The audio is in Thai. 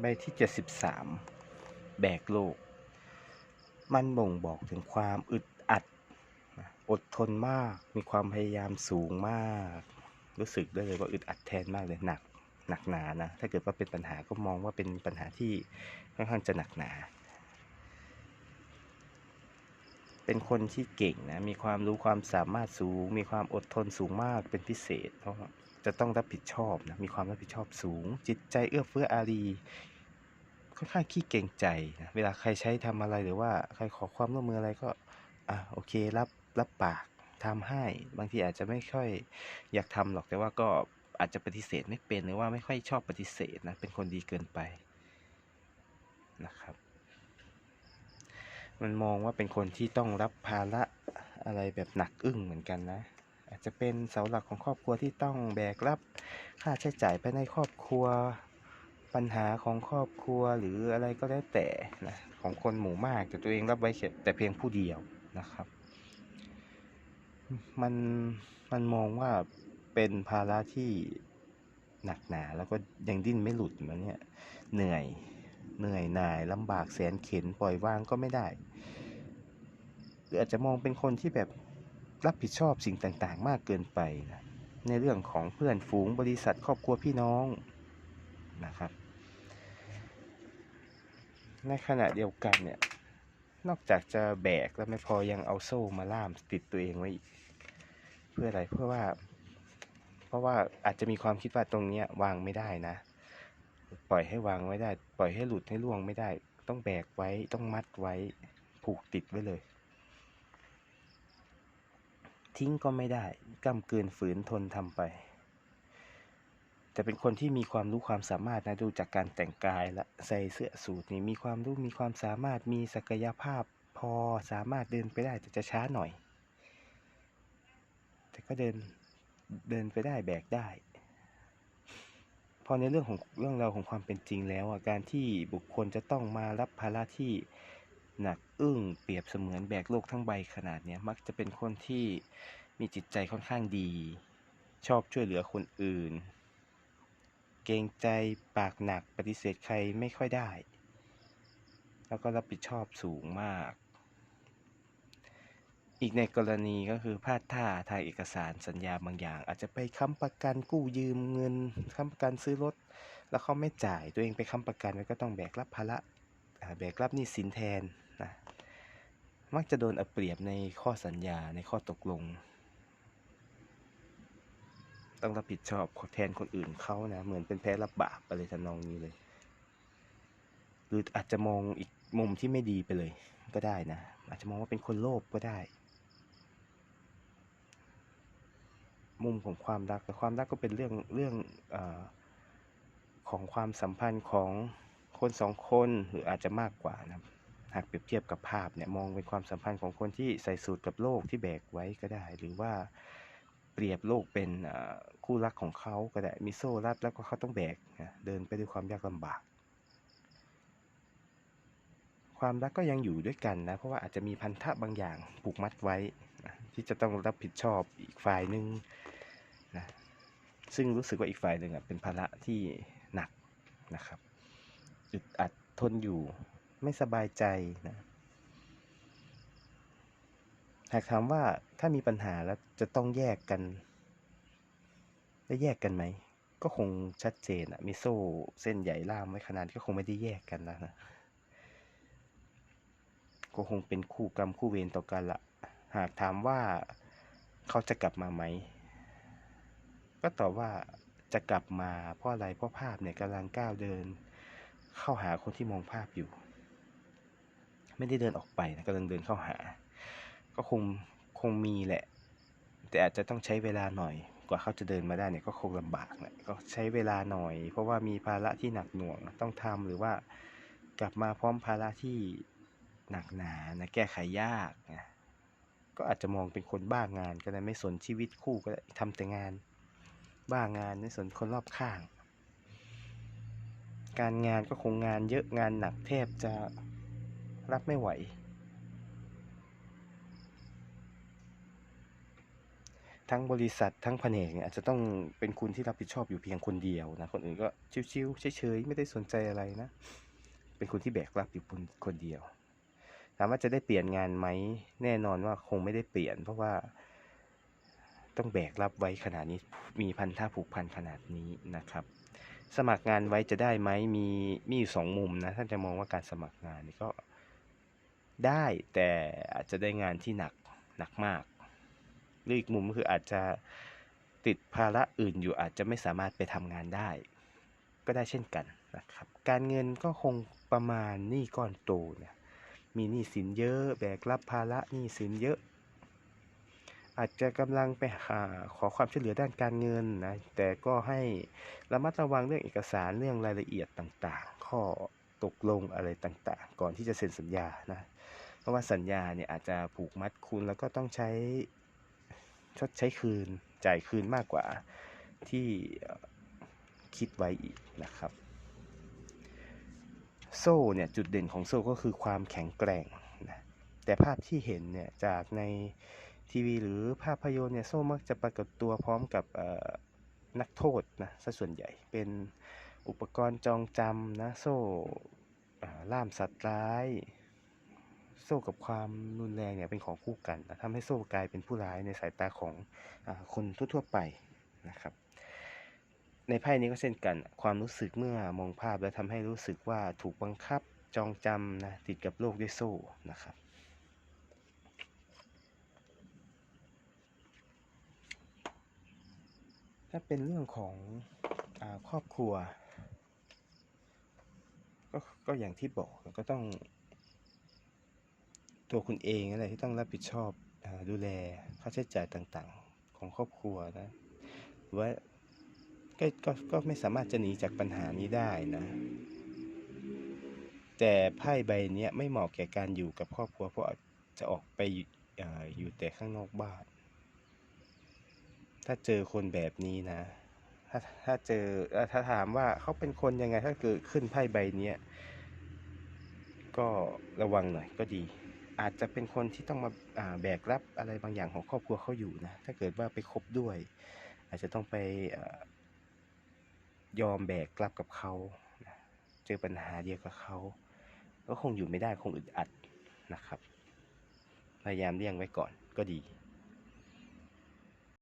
ใบที่เจ็ดสิบสามแบกโลก มันบ่งบอกถึงความอึดอัด อดทนมาก มีความพยายามสูงมาก รู้สึกได้เลยว่าอึดอัดแทนมากเลยหนักหนักหนานะ ถ้าเกิดว่าเป็นปัญหาก็มองว่าเป็นปัญหาที่ค่อนข้างจะหนักหนา เป็นคนที่เก่งนะ มีความรู้ความสามารถสูง มีความอดทนสูงมากเป็นพิเศษ เพราะ จะต้องรับผิดชอบนะมีความรับผิดชอบสูง จิตใจเอื้อเฟื้ออารีค่อนข้างขี้เกรงใจนะเวลาใครใช้ทำอะไรหรือว่าใครขอความร่วมมืออะไรก็อะโอเครับรับปากทำให้บางทีอาจจะไม่ค่อยอยากทำหรอกแต่ว่าก็อาจจะปฏิเสธไม่เป็นหรือว่าไม่ค่อยชอบปฏิเสธนะเป็นคนดีเกินไปนะครับ มันมองว่าเป็นคนที่ต้องรับภาระอะไรแบบหนักอึ้งเหมือนกันนะ อาจจะเป็นเสาหลักของครอบครัวที่ต้องแบกรับ ค่าใช้จ่ายภายในครอบครัว ปัญหาของครอบครัวหรืออะไรก็แล้วแต่นะของคนหมู่มากแต่ตัวเองรับไว้แค่แต่เพียงผู้เดียวนะครับ มันมันมองว่าเป็นภาระที่หนักหนาแล้วก็ยังดิ้นไม่หลุดมันเนี่ยเหนื่อยเหนื่อยหน่ายลำบากแสนเข็นปล่อยวางก็ไม่ได้ หรืออาจจะมองเป็นคนที่แบบ รับผิดชอบสิ่งต่างๆ มากเกินไปนะในเรื่องของเพื่อนฝูงบริษัทครอบครัวพี่น้องนะครับ ในขณะเดียวกันเนี่ยนอกจากจะแบกแล้วไม่พอยังเอาโซ่มาล่ามติดตัวเองไว้อีกเพื่ออะไรเพื่อว่า เพราะว่าอาจจะมีความคิดว่าตรงเนี้ยวางไม่ได้นะ ปล่อยให้วางไว้ได้ ปล่อยให้หลุดให้ล่วงไม่ได้ ต้องแบกไว้ต้องมัดไว้ผูกติดไว้เลย ทิ้งก็ไม่ได้กำเกินฝืนทนทำไป แต่เป็นคนที่มีความรู้ความสามารถนะดูจากการแต่งกายและใส่เสื้อสูทนี่มีความรู้มีความสามารถมีศักยภาพพอสามารถเดินไปได้แต่จะช้าหน่อย แต่ก็เดินเดินไปได้แบกได้ พอในเรื่องของเรื่องราวของความเป็นจริงแล้วการที่บุคคลจะต้องมารับภาระที่ หนักอึ้งเปรียบเสมือนแบกโลกทั้งใบขนาดเนี้ยมักจะเป็นคนที่มีจิตใจค่อนข้างดี ชอบช่วยเหลือคนอื่น เกรงใจปากหนักปฏิเสธใครไม่ค่อยได้ แล้วก็รับผิดชอบสูงมาก อีกในกรณีก็คือพลาดท่าทางเอกสารสัญญาบางอย่าง อาจจะไปค้ำประกันกู้ยืมเงินค้ำประกันซื้อรถ แล้วเขาไม่จ่ายตัวเองไปค้ำประกันแล้วก็ต้องแบกรับภาระแบกรับหนี้สินแทน นะมักจะโดนเอาเปรียบในข้อสัญญาในข้อตกลง ต้องรับผิดชอบแทนคนอื่นเขานะ เหมือนเป็นแพ้รับบาปอะไรทำนองนี้เลย หรืออาจจะมองอีกมุมที่ไม่ดีไปเลย ก็ได้นะ อาจจะมองว่าเป็นคนโลภก็ได้ มุมของความรักแต่ความรักก็เป็นเรื่องเรื่องอของความสัมพันธ์ของคนสองคนหรืออาจจะมากกว่านะครับากเปรียบเทียบกับภาพเนี่ยมองเป็นความสัมพันธ์ของคนที่ใส่สูตรกับโลกที่แบกไว้ก็ได้ หรือว่าเปรียบโลกเป็นคู่รักของเขาก็ได้มีโซ่รัดแล้วก็เขาต้องแบกนะเดินไปด้วยความยากลำบาก ความรักก็ยังอยู่ด้วยกันนะเพราะว่าอาจจะมีพันธะบางอย่างผูกมัดไว้นะที่จะต้องรับผิดชอบอีกฝ่ายหนึ่งนะซึ่งรู้สึกว่าอีกฝ่ายหนึ่งเป็นภาระที่หนักนะครับอึดอัดทนอยู่ ไม่สบายใจนะหากถามว่าถ้ามีปัญหาแล้วจะต้องแยกกัน ได้แยกกันไหม ก็คงชัดเจนอะมีโซ่เส้นใหญ่ล่ามไว้ขนาดก็คงไม่ได้แยกกันแล้วนะก็คงเป็นคู่กรรมคู่เวรต่อกันละหากถามว่าเขาจะกลับมาไหม ก็ตอบว่าจะกลับมาเพราะอะไรเพราะภาพเนี่ยกำลังก้าวเดิน เข้าหาคนที่มองภาพอยู่ ไม่ได้เดินออกไปนะกำลังเดินเข้าหา ก็คงคงมีแหละ แต่อาจจะต้องใช้เวลาหน่อย กว่าเขาจะเดินมาได้เนี่ยก็คงลำบากแหละก็ใช้เวลาหน่อย เพราะว่ามีภาระที่หนักหน่วงต้องทำหรือว่ากลับมาพร้อมภาระที่หนักหนานะแก้ไขยากนะก็อาจจะมองเป็นคนบ้างานก็ได้ไม่สนชีวิตคู่ก็ได้ทำแต่งาน บ้างานไม่สนคนรอบข้าง การงานก็คงงานเยอะงานหนักแทบจะ รับไม่ไหว ทั้งบริษัททั้งแผนกเนี่ยอาจจะต้องเป็นคุณที่รับผิดชอบอยู่เพียงคนเดียวนะ คนอื่นก็ชิวๆเฉยๆไม่ได้สนใจอะไรนะ เป็นคุณที่แบกรับอยู่คนคนเดียว ถามว่าจะได้เปลี่ยนงานไหมแน่นอนว่าคงไม่ได้เปลี่ยน เพราะว่าต้องแบกรับไว้ขนาดนี้มีพันธะผูกพันขนาดนี้นะครับ สมัครงานไว้จะได้ไหมมีมีอยู่สองมุมนะท่านจะมองว่าการสมัครงานนี่ก็ ได้แต่อาจจะได้งานที่หนักหนักมากหรืออีกมุมก็คืออาจจะติดภาระอื่นอยู่อาจจะไม่สามารถไปทำงานได้ ก็ได้เช่นกันนะครับ การเงินก็คงประมาณหนี้ก้อนโตเนี่ยมีหนี้สินเยอะแบกรับภาระหนี้สินเยอะ อาจจะกำลังไปหาขอความช่วยเหลือด้านการเงินนะแต่ก็ให้ระมัดระวังเรื่องเอกสารเรื่องรายละเอียดต่างๆ ข้อ ตกลงอะไรต่างๆ ก่อนที่จะเซ็นสัญญานะเพราะว่าสัญญาเนี่ยอาจจะผูกมัดคุณแล้วก็ต้องใช้ชดใช้คืนจ่ายคืนมากกว่าที่คิดไว้อีกนะครับ โซ่เนี่ยจุดเด่นของโซ่ก็คือความแข็งแกร่งนะแต่ภาพที่เห็นเนี่ยจากในทีวีหรือภาพยนตร์เนี่ยโซ่มักจะปรากฏตัวพร้อมกับนักโทษนะซะส่วนใหญ่เป็น อุปกรณ์จองจำนะโซ่ล่ามสัตว์ร้าย โซ่กับความรุนแรงเนี่ยเป็นของคู่กันนะทำให้โซ่กลายเป็นผู้ร้ายในสายตาของอคนทั่วๆไปนะครับ ในไพ่นี้ก็เช่นกันความรู้สึกเมื่อมองภาพแล้วทำให้รู้สึกว่าถูกบังคับจองจำนะติดกับโลกด้วยโซ่นะครับถ้าเป็นเรื่องของอครอบครัว ก็ก็อย่างที่บอกก็ต้อง ตัวคุณเองอะไรที่ต้องรับผิดชอบดูแลค่าใช้จ่ายต่างๆ ของครอบครัวนะหรือว่าก็ก็ก็ไม่สามารถจะหนีจากปัญหานี้ได้นะ แต่ไพ่ใบนี้ไม่เหมาะแก่การอยู่กับครอบครัว เพราะจะออกไปออยู่แต่ข้างนอกบ้าน ถ้าเจอคนแบบนี้นะ ถ้าถ้าเจอถ้าถามว่าเขาเป็นคนยังไงถ้าเกิดขึ้นไพ่ใบเนี้ยก็ระวังหน่อยก็ดี อาจจะเป็นคนที่ต้องมาาแบกรับอะไรบางอย่างของครอบครัวเขาอยู่นะถ้าเกิดว่าไปคบด้วย อาจจะต้องไปอยอมแบกรับกับเขาเจอปัญหาเดียวกับเขาก็คงอยู่ไม่ได้คงอึดอัดนะครับ พยายามเลี่ยงไว้ก่อนก็ดี